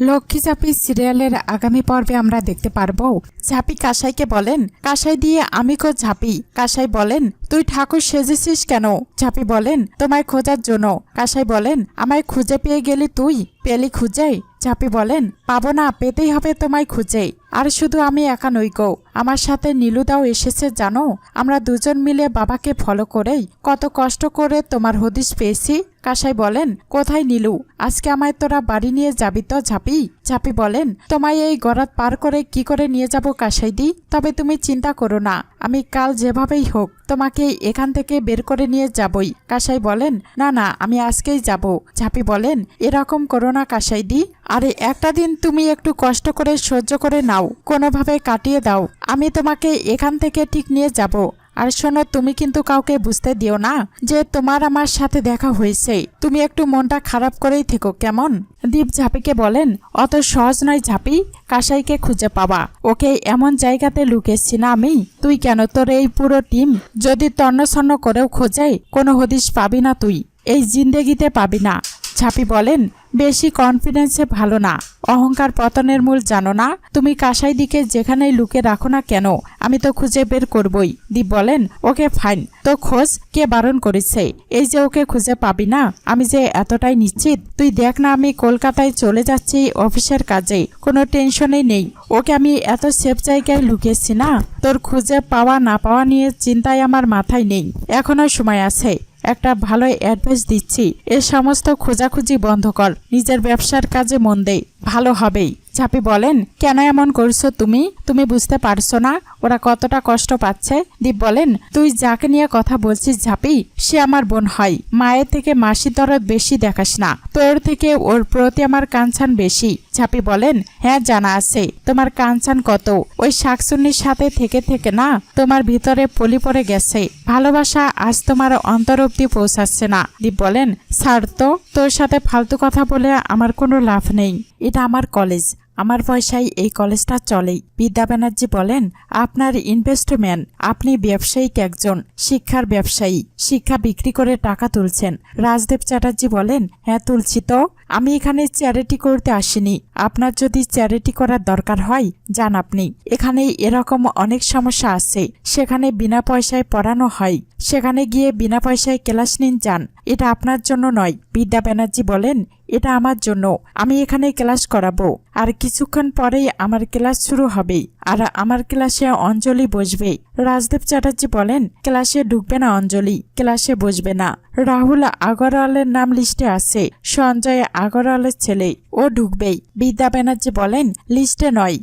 লক্ষ্মী চাপি সিরিয়ালের আগামী পর্বে আমরা দেখতে পারব, ঝাপি কাসাইকে বলেন, কাসাই দিয়ে আমি কো ঝাপি। কাসাই বলেন, তুই ঠাকুর সেজেছিস কেন? ঝাপি বলেন, তোমায় খোঁজার জন্য। কাসাই বলেন, আমায় খুঁজে পেয়ে গেলি তুই, পেলি খুঁজে ঝাঁপি বলেন, পাবো না, পেতেই হবে তোমায় খুঁজে। আর শুধু আমি একা নই গো। আমার সাথে নীলুদাও এসেছে, জানো? আমরা দুজন মিলে বাবাকে ফলো করেই কত কষ্ট করে তোমার হদিস পেয়েছি। কাসাই বলেন, কোথায় নীলু? আজকে আমায় তোরা বাড়ি নিয়ে যাবি তো ঝাপি? ঝাপি বলেন, তোমায় এই গরাত পার করে কি করে নিয়ে যাব কাসাই দি তবে তুমি চিন্তা করো না, আমি কাল যেভাবেই হোক তোমাকে এখান থেকে বের করে নিয়ে যাবই। কাসাই বলেন, না না, আমি আজকেই যাব। ঝাপি বলেন, এরকম করো না কাসাই দি আরে একটা দিন তুমি একটু কষ্ট করে সহ্য করে নাও, কোনোভাবে কাটিয়ে দাও। আমি তোমাকে এখান থেকে ঠিক নিয়ে যাব। আর শোনো, তুমি কিন্তু কাউকে বুঝতে দিও না যে তোমার আমার সাথে দেখা হয়েছে। তুমি একটু মনটা খারাপ করেই থেকো, কেমন? দীপ ঝাপিকে বলেন, অত সহজ নয় ঝাপি, কাসাইকে খুঁজে পাওয়া ওকে এমন জায়গাতে লুকেছি না আমি। তুই কেন তোর এই পুরো টিম? যদি তন্নছন্ন করেও খোঁজে, কোনো হদিশ পাবি না তুই। এই জিন্দেগিতে পাবি না। ঝাপি বলেন, বেশি কনফিডেন্সে ভালো না। অহংকার পতনের মূল জানো না? তুমি কাসাই দিকে যেখানেই লুকে রাখো না কেন? আমি তো খুঁজে বের করবই। দীপ বলেন, ওকে, ফাইন। তো খোঁজ কে বারণ করেছে? এই যে ওকে খুঁজে পাবি না? আমি যে এতটাই নিশ্চিত, তুই দেখ না আমি কলকাতায় চলে যাচ্ছি অফিসের কাজে। কোনো টেনশনই নেই। ওকে আমি এত সেফ জায়গায় লুকিয়েছি না? তোর খুঁজে পাওয়া না পাওয়া নিয়ে চিন্তায় আমার মাথায় নেই। এখনও সময় আছে। একটা ভালো অ্যাডভাইস দিচ্ছি। এ সমস্ত খোঁজাখুঁজি বন্ধ কর। নিজের ব্যবসার কাজে মন দেয় ভালো হবেই। ঝাপি বলেন, কেন এমন করছ তুমি? তুমি বুঝতে পারছ না? ওরা কতটা কষ্ট পাচ্ছে? দীপ বলেন, তুই যাকে নিয়ে কথা বলছিস ঝাপি, সে আমার বোন হয়। মায়ের থেকে মাসি দরদ বেশি দেখাস না। তোর থেকে ওর প্রতি আমার কাঞ্চান বেশি। ঝাপি বলেন হ্যাঁ জানা আছে। তোমার কাঞ্চান কত? ওই শাকসুন্নির সাথে থেকে থেকে না, তোমার ভিতরে পলি পড়ে গেছে। ভালোবাসা আজ তোমার অন্তর অব্দি পৌঁছাচ্ছে না। দীপ বলেন স্যার তো। তোর সাথে ফালতু কথা বলে আমার কোনো লাভ নেই। এটা আমার কলেজ। আমার পয়সায় এই কলেজটা চলেই। বিদ্যা ব্যানার্জি বলেন, আপনার ইনভেস্টমেন্ট আপনি ব্যবসায়িক একজন, শিক্ষার ব্যবসায়ী, শিক্ষা বিক্রি করে টাকা তুলছেন। রাজদেব চ্যাটার্জি বলেন হ্যাঁ তুলছি তো। আমি এখানে চ্যারিটি করতে আসিনি। আপনার যদি চ্যারিটি করার দরকার হয়, যান আপনি। এখানে এরকম অনেক সমস্যা আছে। সেখানে বিনা পয়সায় পড়ানো হয়। সেখানে গিয়ে বিনা পয়সায় ক্লাস নিন, যান। এটা আপনার জন্য নয়। বিদ্যা ব্যানার্জি বলেন, এটা আমার জন্য। আমি এখানে ক্লাস করাবো। আর কিছুক্ষণ পরেই আমার ক্লাস শুরু হবে। আর আমার ক্লাসে অঞ্জলি বসবে। রাজদেব চ্যাটার্জি বলেন, ক্লাসে ঢুকবে না অঞ্জলি, ক্লাসে বসবে না। রাহুল আগরওয়ালের নাম লিস্টে আছে, সঞ্জয় আগরওয়ালের ছেলে, ও ঢুকবেই। বিদ্যা ব্যানার্জি বলেন, লিস্টে নয়।